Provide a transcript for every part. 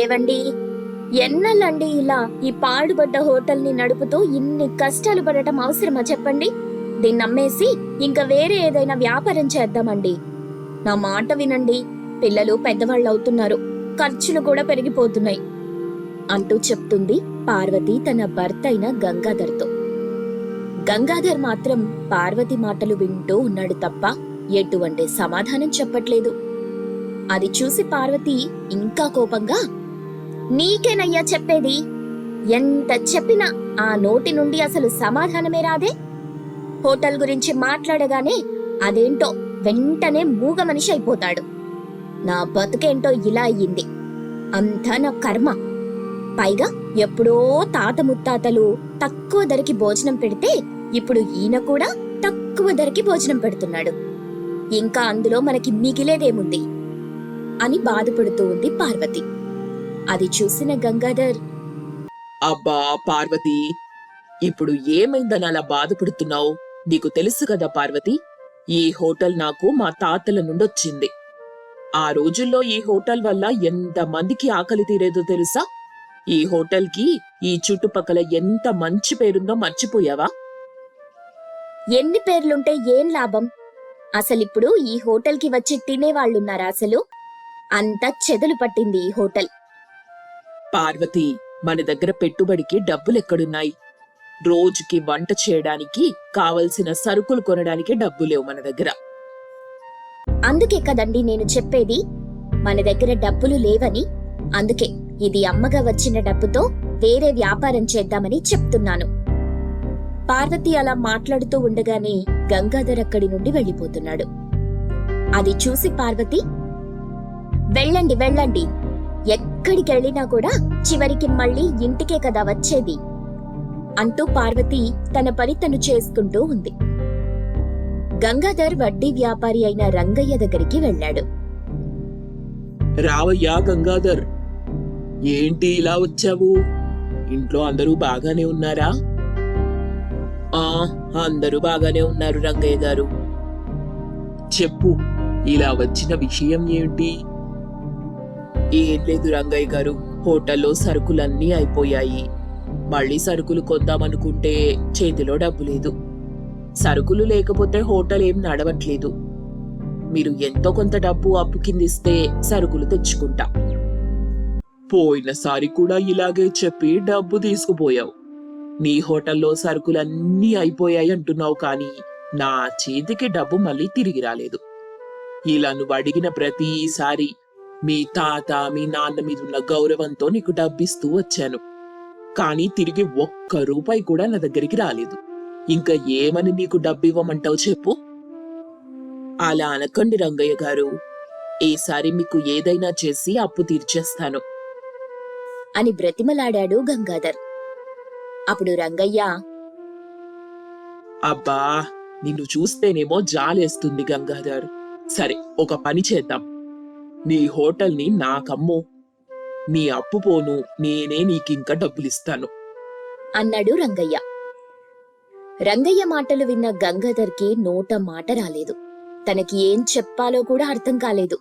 ఏవండి? ఎన్నలండి ఇలా ఈ పాడుబడ్డ హోటల్ని నడుపుతూ ఇన్ని కష్టాలు పడటం అవసరమా చెప్పండి? దీన్ని అమ్మేసి ఇంకా వేరే ఏదైనా వ్యాపారం చేద్దామండి. నా మాట వినండి పిల్లలు పెద్దవాళ్ళు అవుతున్నారు ఖర్చులు కూడా పెరిగిపోతున్నాయి అంటూ చెప్తుంది పార్వతి తన భర్త అయిన గంగాధర్తో. గంగాధర్ మాత్రం పార్వతి మాటలు వింటూ ఉన్నాడు తప్ప ఎటువంటి సమాధానం చెప్పట్లేదు. అది చూసి పార్వతి ఇంకా కోపంగా నీకేనయ్యా చెప్పేది? ఎంత చెప్పినా ఆ నోటి నుండి అసలు సమాధానమే రాదే? హోటల్ గురించి మాట్లాడగానే అదేంటో వెంటనే మూగ మనిషి అయిపోతాడు. నా బతుకేంటో ఇలా అయ్యింది. అంతా నా కర్మ. పైగా ఎప్పుడో తాత ముత్తాతలు తక్కువ ధరకి భోజనం పెడితే ఇప్పుడు ఈయన కూడా తక్కువ ధరకి భోజనం పెడుతున్నాడు. ఇంకా అందులో మనకి మిగిలేదేముంది? అని బాధపడుతూ ఉంది పార్వతి. అది చూసిన గంగాధర్ అబ్బా పార్వతి ఇప్పుడు ఏమైందని అలా బాధపడుతున్నావు? నీకు తెలుసు కదా పార్వతి ఈ హోటల్ నాకు మా తాతల నుండొచ్చింది. ఆ రోజుల్లో ఈ హోటల్ వల్ల ఎంత మందికి ఆకలి తీరేదో తెలుసా? ఈ హోటల్కి ఈ చుట్టుపక్కల ఎంత మంచి పేరుందో మర్చిపోయావా? ఎన్ని పేర్లుంటే ఏం లాభం? అసలిప్పుడు ఈ హోటల్కి వచ్చి తినేవాళ్ళున్నారా అసలు? అంతా చెదలు పట్టింది ఈ హోటల్. పార్వతి మన దగ్గర పెట్టుబడికి డబ్బులెక్కడున్నాయి? రోజుకి వంట చేయడానికి కావలసిన సరుకులు కొనడానికి డబ్బు లేవు మన దగ్గర. అందుకే కదండి నేను చెప్పేది? మన దగ్గర డబ్బులు లేవని. అందుకే ఇది అమ్మగా వచ్చిన డబ్బుతో వేరే వ్యాపారం చేద్దామని చెప్తున్నాను. పార్వతి అలా మాట్లాడుతూ ఉండగానే గంగాధర్ అక్కడి నుండి వెళ్ళిపోతున్నాడు. అది చూసి పార్వతి వెళ్ళండి వెళ్ళండి. ఎక్కడికి వెళ్ళినా కూడా చివరికి మళ్ళీ ఇంటికే కదా వచ్చేది అంటూ పార్వతి తన పని తను చేసుకుంటూ ఉంది. గంగాధర్ వడ్డీ వ్యాపారి అయిన రంగయ్య దగ్గరికి వెళ్ళాడు. రావయ్యా గంగాధర్ ఏంటి ఇలా వచ్చావు? ఇంట్లో అందరూ బాగానే ఉన్నారా? ఆ అందరూ బాగానే ఉన్నారు రంగయ్య గారు. చెప్పు ఇలా వచ్చిన విషయం ఏంటి? ఏం లేదు రంగయ్య గారు. హోటల్లో సరుకులన్నీ అయిపోయాయి. మళ్ళీ సరుకులు కొద్దామనుకుంటే చేతిలో డబ్బు లేదు. సరుకులు లేకపోతే హోటల్ ఏం నడవట్లేదు. మీరు ఎంతో కొంత డబ్బు అప్పు కిందిస్తే సరుకులు తెచ్చుకుంటా. పోయినసారి కూడా ఇలాగే చెప్పి డబ్బు తీసుకుపోయావు. నీ హోటల్లో సరుకులన్నీ అయిపోయాయి అంటున్నావు కానీ నా చేతికి డబ్బు మళ్ళీ తిరిగి రాలేదు. ఇలా నువ్వు అడిగిన ప్రతిసారి మీ తాత మీ నాన్న మీద ఉన్న గౌరవంతో నీకు డబ్బిస్తూ వచ్చాను. కానీ తిరిగి ఒక్క రూపాయి కూడా నా దగ్గరికి రాలేదు. ఇంకా ఏమని నీకు డబ్బు ఇవ్వమంటావు చెప్పు? అలా అనకండి రంగయ్య గారు. ఈసారి మీకు ఏదైనా చేసి అప్పు తీర్చేస్తాను. అని బ్రతిమలాడాడు గంగాధర్. అప్పుడు రంగయ్య అబ్బా నిన్ను చూస్తేనేమో జాలేస్తుంది గంగాధర్. సరే ఒక పని చేద్దాం. నీ హోటల్ని నాకమ్ము. నీ అప్పు పోను నేనే నీకింక డబ్బులిస్తాను. అన్నాడు రంగయ్య. రంగయ్య మాటలు విన్న గంగాధర్కి నోట మాట రాలేదు. తనకి ఏం చెప్పాలో కూడా అర్థం కాలేదు.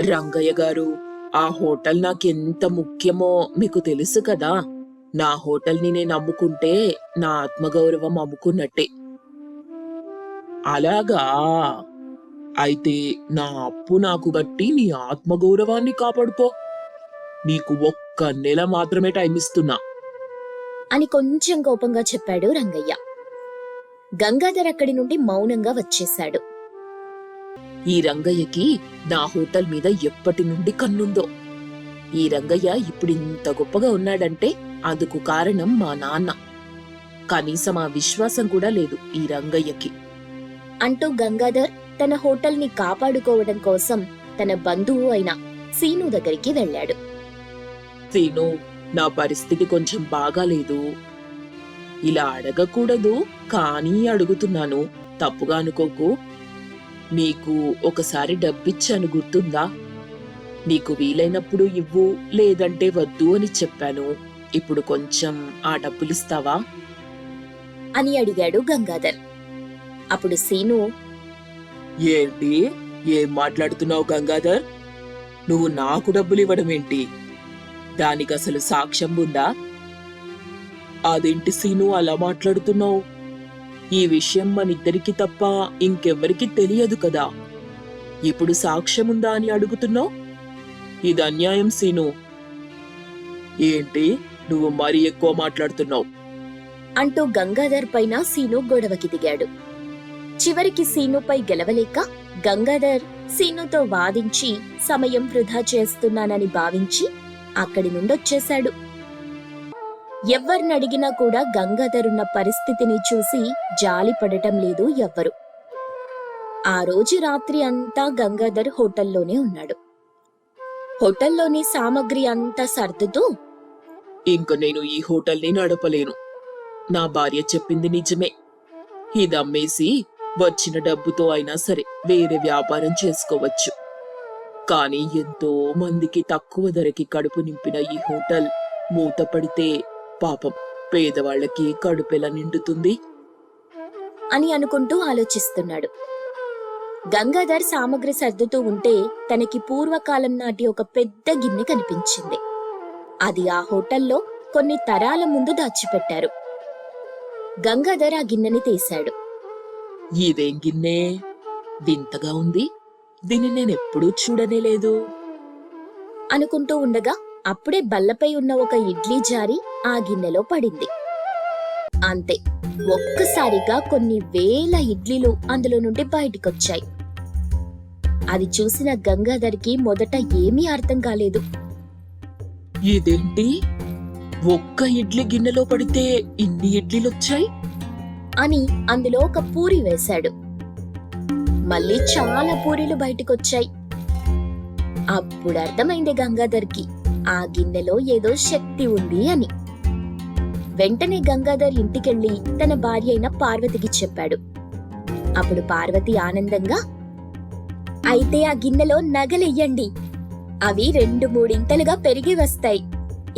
రంగయ్య గారు ఆ హోటల్ నాకెంత ముఖ్యమో మీకు తెలుసు కదా. నా హోటల్ని నేను అమ్ముకుంటే నా ఆత్మగౌరవం అమ్ముకున్నట్టే. అలాగా? అయితే నా అప్పు నాకు గట్టి నీ ఆత్మగౌరవాన్ని కాపాడుకో. నీకు ఒక్క నెల మాత్రమే టైం ఇస్తున్నా. అని కొంచెం కోపంగా చెప్పాడు రంగయ్య. గంగాధర్ అక్కడి నుండి మౌనంగా వచ్చేశాడు. ఈ రంగయ్యకి నా హోటల్ మీద ఎప్పటి నుండి కన్నుందో. ఈ రంగయ్య ఇప్పుడు ఇంత గొప్పగా ఉన్నాడంటే అందుకు కారణం మా నాన్న. కనీసం ఆ విశ్వాసం కూడా లేదు ఈ రంగయ్యకి. అంటూ గంగాధర్ తన హోటల్ని కాపాడుకోవడం కోసం తన బంధువు అయిన సీను దగ్గరికి వెళ్ళాడు. సీను నా పరిస్థితి కొంచెం బాగాలేదు. ఇలా అడగకూడదు కానీ అడుగుతున్నాను. తప్పుగా అనుకోకు. నీకు ఒకసారి డబ్బిచ్చాను గుర్తుందా? నీకు వీలైనప్పుడు ఇవ్వు లేదంటే వద్దు అని చెప్పాను. ఇప్పుడు కొంచెం ఆ డబ్బులిస్తావా? అని అడిగాడు గంగాధర్. అప్పుడు సీను ఏంటి? ఏం మాట్లాడుతున్నావు గంగాధర్? నువ్వు నాకు డబ్బులు ఇవ్వడం ఏంటి? దానికి అసలు సాక్ష్యం ఉందా? అదేంటి సీను అలా మాట్లాడుతున్నావు? ఈ విషయం మనిద్దరికి తప్ప ఇంకెవ్వరికి తెలియదు కదా. ఇప్పుడు సాక్ష్యం ఉందా అని అడుగుతున్నావు? ఇది అన్యాయం సీను. ఏంటి? నువ్వు మరీ ఎక్కువ మాట్లాడుతున్నావు. అంటూ గంగాధర్ పైన సీను గొడవకి దిగాడు. చివరికి సీనుపై గెలవలేక గంగాధర్ సీనుతో వాదించి సమయం వృధా చేస్తున్నానని భావించి అక్కడి నుండొచ్చేశాడు. ఎవ్వరినడిగినా కూడా గంగాధర్ ఉన్న పరిస్థితిని చూసి జాలి పడటం లేదు ఎవ్వరు. ఆ రోజు రాత్రి అంతా గంగాధర్ హోటల్లోనే ఉన్నాడు. హోటల్లోని సామగ్రి అంతా సర్దుతూ ఇంక నేను ఈ హోటల్ని నడపలేను. నా భార్య చెప్పింది నిజమే. ఇది అమ్మేసి వచ్చిన డబ్బుతో అయినా సరే వేరే వ్యాపారం చేసుకోవచ్చు. కానీ ఎంతో మందికి తక్కువ ధరకి కడుపు నింపిన ఈ హోటల్ మూతపడితే పాపం పేదవాళ్ళకి కడుపెలా నిండుతుంది? అని అనుకుంటూ ఆలోచిస్తున్నాడు. గంగాధర్ సామగ్రి సర్దుతూ ఉంటే తనకి పూర్వకాలం నాటి ఒక పెద్ద గిన్నె కనిపించింది. అది ఆ హోటల్లో కొన్ని తరాల ముందు దాచిపెట్టారు. గంగాధర్ ఆ గిన్నెని తీశాడు. ఇదేం గిన్నె. వింతగా ఉంది. దీన్ని నేనెప్పుడూ చూడనే లేదు. అనుకుంటూ ఉండగా అప్పుడే బల్లపై ఉన్న ఒక ఇడ్లీ జారి ఆ గిన్నెలో పడింది. అంతే ఒక్కసారిగా కొన్ని వేల ఇడ్లీలు అందులో నుండి బయటికొచ్చాయి. అది చూసిన గంగాధర్కి మొదట ఏమీ అర్థం కాలేదు. ఇదేంటి? ఒక్క ఇడ్లీ గిన్నెలో పడితే ఇన్ని ఇడ్లీలొచ్చాయి? అని అందులో ఒక పూరి వేశాడు. మళ్ళీ చాలా పూరీలు బయటకొచ్చాయి. అప్పుడు అర్థమైంది గంగాధర్కి ఆ గిన్నెలో ఏదో శక్తి ఉంది అని. వెంటనే గంగాధర్ ఇంటికెళ్ళి తన భార్య అయిన పార్వతికి చెప్పాడు. అప్పుడు పార్వతి ఆనందంగా అయితే ఆ గిన్నెలో నగలెయ్యండి. అవి రెండు మూడింతలుగా పెరిగి వస్తాయి.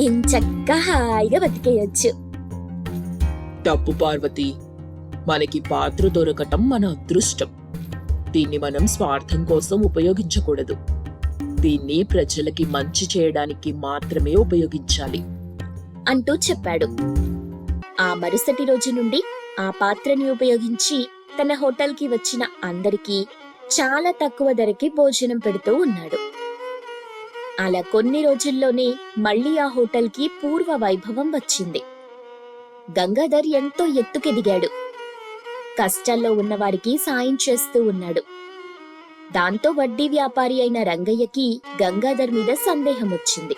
ఇంచక్క హాయిగా బతికేయొచ్చు. తప్పు పార్వతి. మనకి పాత్ర దొరకటం మన అదృష్టం. దీన్ని మనం స్వార్థం కోసం ఉపయోగించకూడదు. దీన్ని ప్రజలకి మంచి చేయడానికి మాత్రమే ఉపయోగించాలి. అంటూ చెప్పాడు. ఆ మరుసటి రోజు నుండి ఆ పాత్రని ఉపయోగించి తన హోటల్కి వచ్చిన అందరికీ చాలా తక్కువ ధరకి భోజనం పెడుతూ ఉన్నాడు. అలా కొన్ని రోజుల్లోనే మళ్ళీ ఆ హోటల్కి పూర్వ వైభవం వచ్చింది. గంగాధర్ ఎంతో ఎత్తుకెదిగాడు. కష్టాల్లో ఉన్నవారికి సాయం చేస్తూ ఉన్నాడు. దాంతో వడ్డీ వ్యాపారి అయిన రంగయ్యకి గంగాధర్ మీద సందేహం వచ్చింది.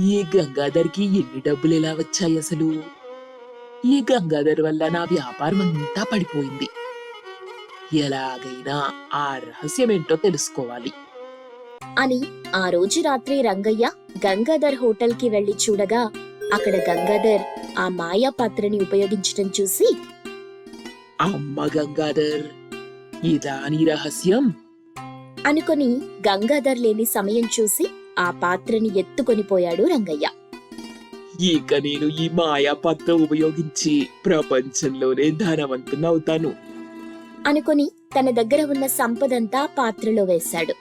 ఈ గంగాధర్కి ఎన్ని డబ్బులు ఎలా వచ్చాయి అసలు? ఈ గంగాధర్ వల్ల నా వ్యాపారం అంతా పడిపోయింది. ఎలాగైనా ఆ రహస్యం ఏంటో తెలుసుకోవాలి. అని ఆ రోజు రాత్రి రంగయ్య గంగాధర్ హోటల్కి వెళ్ళి చూడగా అక్కడ గంగాధర్ ఆ మాయా పాత్రని ఉపయోగించడం చూసి అమ్మ గంగాధర్ ఇదా నీ రహస్యం? అనుకొని గంగాధర్ లేని సమయం చూసి ఆ పాత్రని ఎత్తుకొని పోయాడు రంగయ్య. ఇక నేను ఈ మాయా పత్ర ఉపయోగించి ప్రపంచంలోనే ధనవంతునవుతాను అనుకొని తన దగ్గర ఉన్న సంపదంతా పాత్రలో వేశాడు.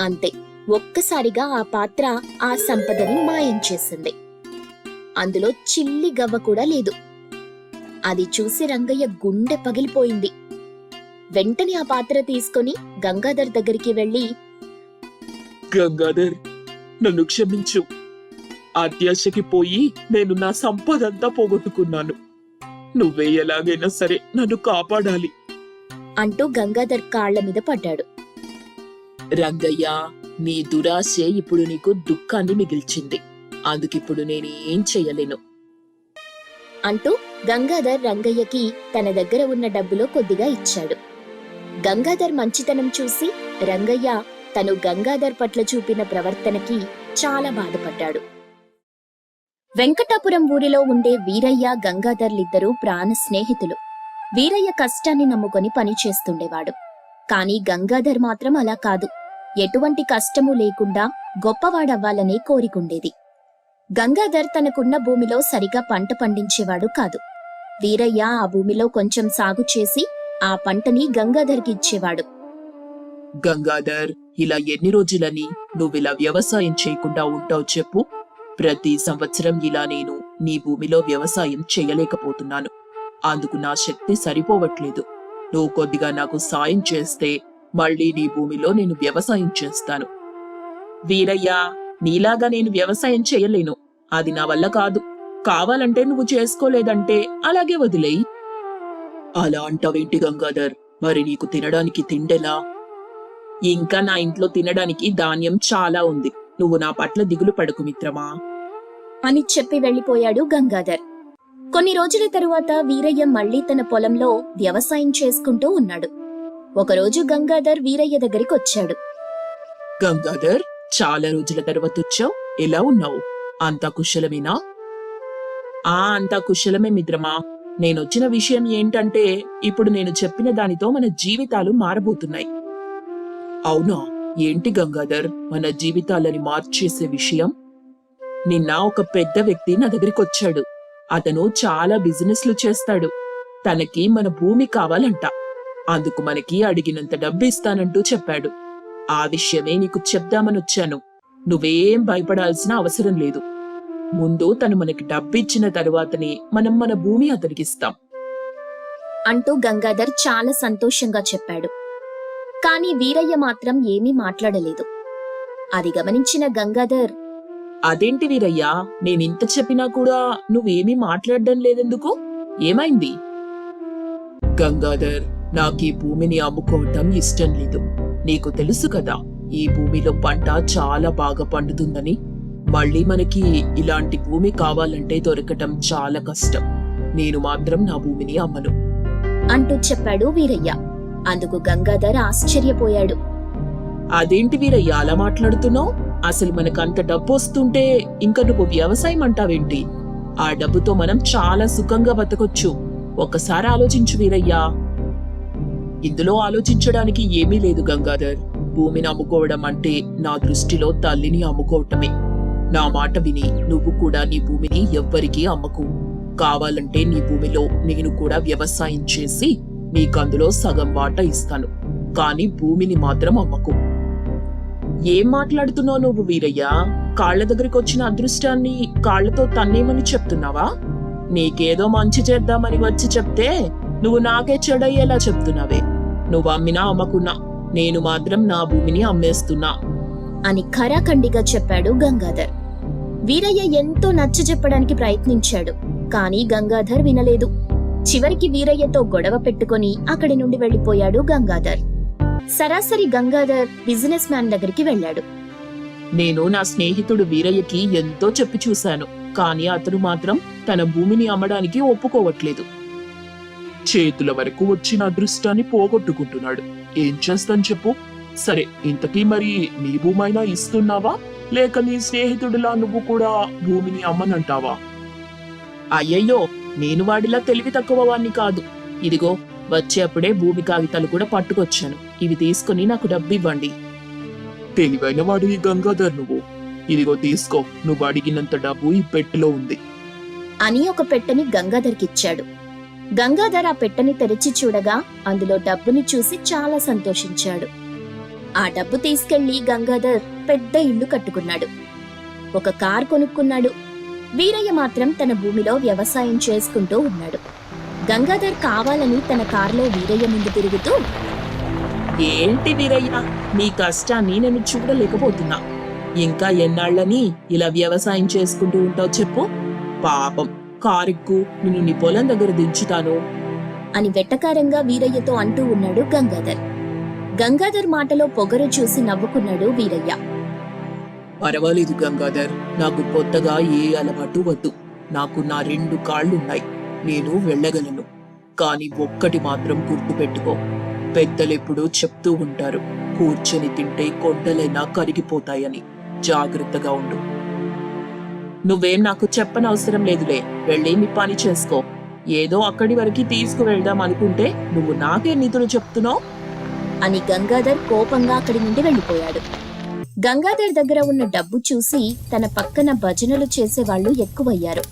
అంతే ఒక్కసారిగా ఆ పాత్ర ఆ సంపదని మాయం చేసింది. అందులో చిల్లి గవ్వ కూడా లేదు. అది చూసి రంగయ్య గుండె పగిలిపోయింది. వెంటనే ఆ పాత్ర తీసుకొని గంగాధర్ దగ్గరికి వెళ్ళి గంగాధర్ నన్ను క్షమించు. అత్యాశకి పోయి నేను నా సంపదంతా పోగొట్టుకున్నాను. నువ్వే ఎలాగైనా సరే నన్ను కాపాడాలి. అంటూ గంగాధర్ కాళ్ళ మీద పడ్డాడు. రంగయ్య నీ దురాశే ఇప్పుడు నీకు దుఃఖాన్ని మిగిల్చింది. అందుకిప్పుడు నేనేం చెయ్యలేను అంటూ గంగాధర్ రంగయ్యకి తన దగ్గర ఉన్న డబ్బులో కొద్దిగా ఇచ్చాడు. గంగాధర్ మంచితనం చూసి రంగయ్య తను గంగాధర్ పట్ల చూపిన ప్రవర్తనకి చాలా బాధపడ్డాడు. వెంకటాపురం ఊరిలో ఉండే వీరయ్య గంగాధర్లిద్దరూ ప్రాణ స్నేహితులు. వీరయ్య కష్టాన్ని నమ్ముకొని పని చేస్తుండేవాడు. కాని గంగాధర్ మాత్రం అలా కాదు. ఎటువంటి కష్టము లేకుండా గొప్పవాడవ్వాలనే కోరికుండేది. గంగాధర్ తనకున్న భూమిలో సరిగా పంట పండించేవాడు కాదు. వీరయ్య ఆ భూమిలో కొంచెం సాగు చేసి ఆ పంటని గంగాధర్కి ఇచ్చేవాడు. గంగాధర్ ఇలా ఎన్ని రోజులని నువ్విలా వ్యవసాయం చేయకుండా ఉంటావు చెప్పు. ప్రతి సంవత్సరం ఇలా నేను నీ భూమిలో వ్యవసాయం చేయలేకపోతున్నాను. అందుకు నా శక్తి సరిపోవట్లేదు. నువ్వు కొద్దిగా నాకు సాయం చేస్తే మళ్ళీ నీ భూమిలో నేను వ్యవసాయం చేస్తాను. వీరయ్య నీలాగా నేను వ్యవసాయం చేయలేను. అది నా వల్ల కాదు. కావాలంటే నువ్వు చేసుకోలేదంటే అలాగే వదిలేయి. అలా అంటావేంటి గంగాధర్? మరి నీకు తినడానికి తిండెలా? ఇంకా నా ఇంట్లో తినడానికి ధాన్యం చాలా ఉంది. నువ్వు నా పట్ల దిగులు పడకు మిత్రమా? అని చెప్పి వెళ్ళిపోయాడు గంగాధర్. కొన్ని రోజుల తరువాత వీరయ్య మళ్ళీ తన పొలంలో వ్యవసాయం చేసుకుంటూ ఉన్నాడు. ఒకరోజు గంగాధర్ వీరయ్య దగ్గరికి వచ్చాడు. గంగాధర్ చాలా రోజుల తర్వాత వచ్చావు? ఎలా ఉన్నావు? అంతా కుశలమేనా ఆ అంతా కుశలమే మిత్రమా నేనొచ్చిన విషయం ఏంటంటే ఇప్పుడు నేను చెప్పిన దానితో మన జీవితాలు మారబోతున్నాయి. అవునా? ఏంటి గంగాధర్ మన జీవితాలని మార్చేసే విషయం? నిన్న ఒక పెద్ద వ్యక్తి నా దగ్గరికి వచ్చాడు అతను చాలా బిజినెస్లు చేస్తాడు. తనకి మన భూమి కావాలంట. అందుకు మనకి అడిగినంత డబ్బు ఇస్తానంటూ చెప్పాడు. ఆ విషయమే నీకు చెప్దామని వచ్చాను నువ్వేం భయపడాల్సిన అవసరం లేదు. ముందు తను మనకి డబ్బిచ్చిన తరువాతనే మనం మన భూమి అతనికిస్తాం. అంటూ గంగాధర్ చాలా సంతోషంగా చెప్పాడు. కాని వీరయ్య మాత్రం ఏమీ మాట్లాడలేదు. అది గమనించిన గంగాధర్ అదేంటి వీరయ్యా నేనింత చెప్పినా కూడా నువ్వేమీ మాట్లాడడం లేదెందుకు? ఏమైంది? గంగాధర్ నాకీ భూమిని అమ్ముకోవటం ఇష్టం లేదు. నీకు తెలుసు కదా ఈ భూమిలో పంట చాలా బాగా పండుతుందని. మళ్ళీ మనకి ఇలాంటి భూమి కావాలంటే దొరకటం చాలా కష్టం. నేను మాత్రం నా భూమిని అమ్మను. అంటూ చెప్పాడు వీరయ్య. అందుకు గంగాధర్ ఆశ్చర్యపోయాడు. అదేంటి వీరయ్య అలా మాట్లాడుతున్నావు? అసలు మనకు అంత డబ్బు వస్తుంటే ఇంకా నువ్వు వ్యవసాయం అంటావేంటి? ఆ డబ్బుతో మనం చాలా సుఖంగా బతకొచ్చు. ఒక్కసారి ఆలోచించు వీరయ్యా. ఇందులో ఆలోచించడానికి ఏమీ లేదు గంగాధర్. భూమిని అమ్ముకోవడం అంటే నా దృష్టిలో తల్లిని అమ్ముకోవటమే. నా మాట విని నువ్వు కూడా నీ భూమిని ఎవ్వరికీ అమ్మకు. కావాలంటే నీ భూమిలో నేను కూడా వ్యవసాయం చేసి నీకందులో సగం వాట ఇస్తాను. కానీ భూమిని మాత్రం అమ్మకు. ఏం మాట్లాడుతున్నావు నువ్వు వీరయ్య? కాళ్ళ దగ్గరికి వచ్చిన అదృష్టాన్ని కాళ్ళతో తన్నేమని చెప్తున్నావా? నీకేదో మంచి చేద్దామని వచ్చి చెప్తే నువ్వు నాకే చెడయ్యేలా చెప్తున్నావే. నువ్వు అమ్మినా అమ్మకున్నా నేను మాత్రం నా భూమిని అమ్మేస్తున్నా. అని ఖరాఖండిగా చెప్పాడు గంగాధర్. వీరయ్య ఎంతో నచ్చ చెప్పడానికి ప్రయత్నించాడు కానీ గంగాధర్ వినలేదు. చివరికి వీరయ్యతో గొడవ పెట్టుకొని అక్కడి నుండి వెళ్ళిపోయాడు గంగాధర్. సరాసరి గంగాధర్ బిజినెస్ మ్యాన్ దగ్గరికి వెళ్ళాడు. నేను నా స్నేహితుడు వీరయ్యకి ఎంతో చెప్పి చూశాను కానీ అతను మాత్రం తన భూమిని అమ్మడానికి ఒప్పుకోవట్లేదు. చేతుల వరకు వచ్చిన అదృష్టాన్ని పోగొట్టుకుంటున్నాడు. ఏం చేస్తాను చెప్పు? సరే ఇంతకీ మరి నీ భూమైనా ఇస్తున్నావా? లేక నీ స్నేహితుడిలా నువ్వు కూడా భూమిని అమ్మనంటావా? అయ్యయ్యో నేను వాడిలా తెలివి తక్కువ వాణ్ణి కాదు. ఇదిగో వచ్చేప్పుడే భూమి కాగితాలు కూడా పట్టుకొచ్చాను. ఇవి తీసుకుని నాకు డబ్బు ఇవ్వండి తెలివైన వాడివి గంగాధర్ నువ్వు. ఇదిగో తీసుకో నువ్వు అడిగినంత డబ్బు ఈ పెట్టెలో ఉంది. అని ఒక పెట్టెని గంగాధర్కిచ్చాడు. గంగాధర్ ఆ పెట్టెని తెరిచి చూడగా అందులో డబ్బుని చూసి చాలా సంతోషించాడు. ఆ డబ్బు తీసుకెళ్ళి గంగాధర్ పెద్ద ఇల్లు కట్టుకున్నాడు. ఒక కార్ కొనుక్కున్నాడు. వీరయ్య మాత్రం తన భూమిలో వ్యవసాయం చేసుకుంటూ ఉన్నాడు. గంగాధర్ కావాలని తన కారులో వీరయ్య ముందు తిరుగుతూ ఏంటి వీరయ్య? నీ కష్టాన్ని నేను చూడలేకపోతున్నా. ఇంకా ఎన్నాళ్ళని ఇలా వ్యవసాయం చేసుకుంటూ ఉంటావు చెప్పు. పాపం కారెక్కు నిన్ను నీ పొలం దగ్గర దించుతాను. అని వెట్టకారంగా వీరయ్యతో అంటూ ఉన్నాడు గంగాధర్. గంగాధర్ మాటలో పొగరు చూసి నవ్వుకున్నాడు వీరయ్య. పర్వాలేదు గంగాధర్ నాకు కొత్తగా ఏ అలవాటు వద్దు. నాకు నా రెండు కాళ్ళున్నాయి. నేను వెళ్ళగలను. కానీ ఒక్కటి మాత్రం గుర్తుపెట్టుకో. పెద్దలెప్పుడూ చెప్తూ ఉంటారు కూర్చొని తింటే కొండలైనా కరిగిపోతాయని. జాగ్రత్తగా ఉండు. నువ్వేం నాకు చెప్పనవసరం లేదులే. వెళ్ళి నీ పని చేసుకో. ఏదో అక్కడి వరకు తీసుకువెళ్దాం అనుకుంటే నువ్వు నాకే నిధులు చెప్తున్నావు? అని గంగాధర్ కోపంగా అక్కడి నుండి వెళ్ళిపోయాడు. గంగాధర్ దగ్గర ఉన్న డబ్బు చూసి తన పక్కన భజనలు చేసేవాళ్ళు ఎక్కువయ్యారు.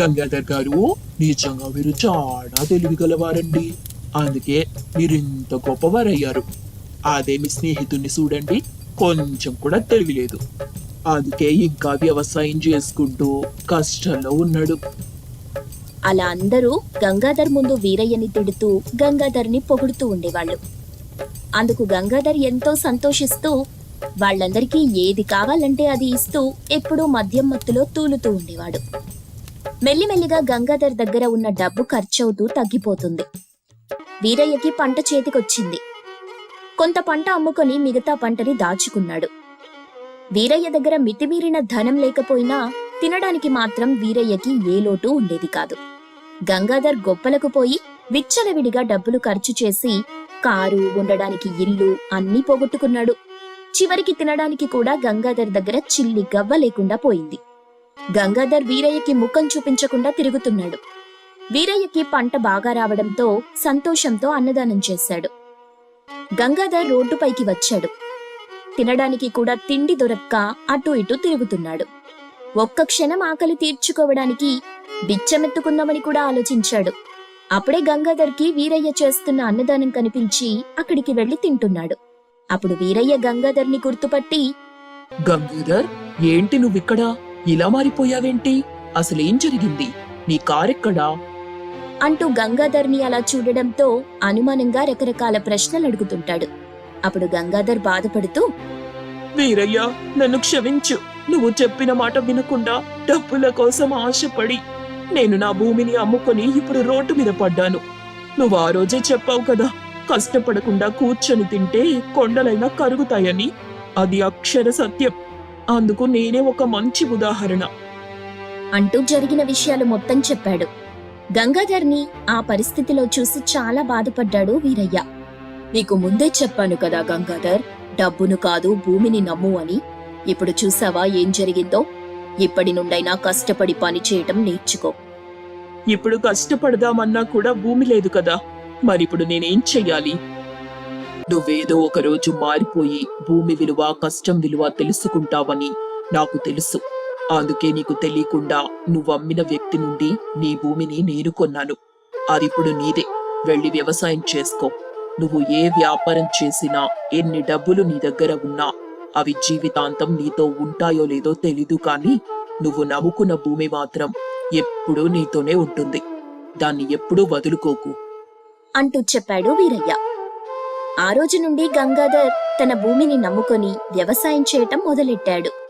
గంగాధర్ గారు నిజంగా మీరు చాలా తెలివిగలవారండి. అందుకే మీరు ఇంత గొప్పవారయ్యారు. అదే మీ స్నేహితుడిని చూడండి కొంచెం కూడా తెలివి లేదు అందుకే ఇంకా వ్యవసాయం చేసుకుంటూ కష్టంలో ఉన్నాడు. అలా అందరూ గంగాధర్ ముందు వీరయ్యని తిడుతూ గంగాధర్ని పొగుడుతూ ఉండేవాళ్ళు. అందుకు గంగాధర్ ఎంతో సంతోషిస్తూ వాళ్ళందరికీ ఏది కావాలంటే అది ఇస్తూ ఎప్పుడూ మద్యం మత్తులో తూలుతూ ఉండేవాడు. మెల్లిమెల్లిగా గంగాధర్ దగ్గర ఉన్న డబ్బు ఖర్చవుతూ తగ్గిపోతుంది. వీరయ్యకి పంట చేతికొచ్చింది. కొంత పంట అమ్ముకొని మిగతా పంటని దాచుకున్నాడు. వీరయ్య దగ్గర మితిమీరిన ధనం లేకపోయినా తినడానికి మాత్రం వీరయ్యకి ఏ లోటు ఉండేది కాదు. గంగాధర్ గొప్పలకు పోయి విచ్చలవిడిగా డబ్బులు ఖర్చు చేసి కారు ఉండడానికి ఇల్లు అన్నీ పోగొట్టుకున్నాడు. చివరికి తినడానికి కూడా గంగాధర్ దగ్గర చిల్లి గవ్వ లేకుండా పోయింది. గంగాధర్ వీరయ్యకి ముఖం చూపించకుండా తిరుగుతున్నాడు. వీరయ్యకి పంట బాగా రావడంతో సంతోషంతో అన్నదానం చేశాడు. గంగాధర్ రోడ్డుపైకి వచ్చాడు. తినడానికి కూడా తిండి దొరక్క అటు ఇటు తిరుగుతున్నాడు. ఒక్క క్షణం ఆకలి తీర్చుకోవడానికి బిచ్చమెత్తుకుందామని కూడా ఆలోచించాడు. అప్పుడే గంగాధర్కి వీరయ్య చేస్తున్న అన్నదానం కనిపించి అక్కడికి వెళ్ళి తింటున్నాడు. అప్పుడు వీరయ్య గంగాధర్ని గుర్తుపట్టి గంగాధర్ ఏంటి నువ్విక్కడ? ఇలా మారిపోయావేంటి? అసలేం జరిగింది? నీ కారెక్కడా? అంటూ గంగాధర్ని అలా చూడడంతో అనుమానంగా రకరకాల ప్రశ్నలు అడుగుతుంటాడు. అప్పుడు గంగాధర్ బాధపడుతూ వీరయ్య నన్ను క్షమించు. నువ్వు చెప్పిన మాట వినకుండా డబ్బుల కోసం ఆశపడి నేను నా భూమిని అమ్ముకొని ఇప్పుడు రోడ్డు మీద పడ్డాను. నువ్వు ఆ రోజే చెప్పావు కదా కష్టపడకుండా కూర్చొని తింటే కొండలైనా కరుగుతాయని. అది అక్షర సత్యం. అందుకు నేనే ఒక మంచి ఉదాహరణ. అంటూ జరిగిన విషయాలు మొత్తం చెప్పాడు. గంగాధర్ని ఆ పరిస్థితిలో చూసి చాలా బాధపడ్డాడు వీరయ్య. నీకు ముందే చెప్పాను కదా గంగాధర్ డబ్బును కాదు భూమిని నమ్ము అని. ఇప్పుడు చూసావా ఏం జరిగిందో? ఇప్పటి నుండైనా కష్టపడి పని చేయటం నేర్చుకో. ఇప్పుడు కష్టపడదామన్నా కూడా భూమి లేదు కదా. మరిప్పుడు నేనేం చెయ్యాలి? నువ్వేదో ఒకరోజు మారిపోయి భూమి విలువ కష్టం విలువ తెలుసుకుంటావని నాకు తెలుసు. అందుకే నీకు తెలియకుండా నువ్వు అమ్మిన వ్యక్తి నుండి నీ భూమిని నేను కొన్నాను. అదిప్పుడు నీదే. వెళ్ళి వ్యవసాయం చేసుకో. నువ్వు ఏ వ్యాపారం చేసినా ఎన్ని డబ్బులు నీ దగ్గర ఉన్నా అవి జీవితాంతం నీతో ఉంటాయో లేదో తెలీదు కానీ నువ్వు నవ్వుకున్న భూమి మాత్రం ఎప్పుడూ నీతోనే ఉంటుంది. దాన్ని ఎప్పుడూ వదులుకోకు. అంటూ చెప్పాడు వీరయ్య. ఆ రోజు నుండి గంగాధర్ తన భూమిని నమ్ముకొని వ్యవసాయం చేయటం మొదలెట్టాడు.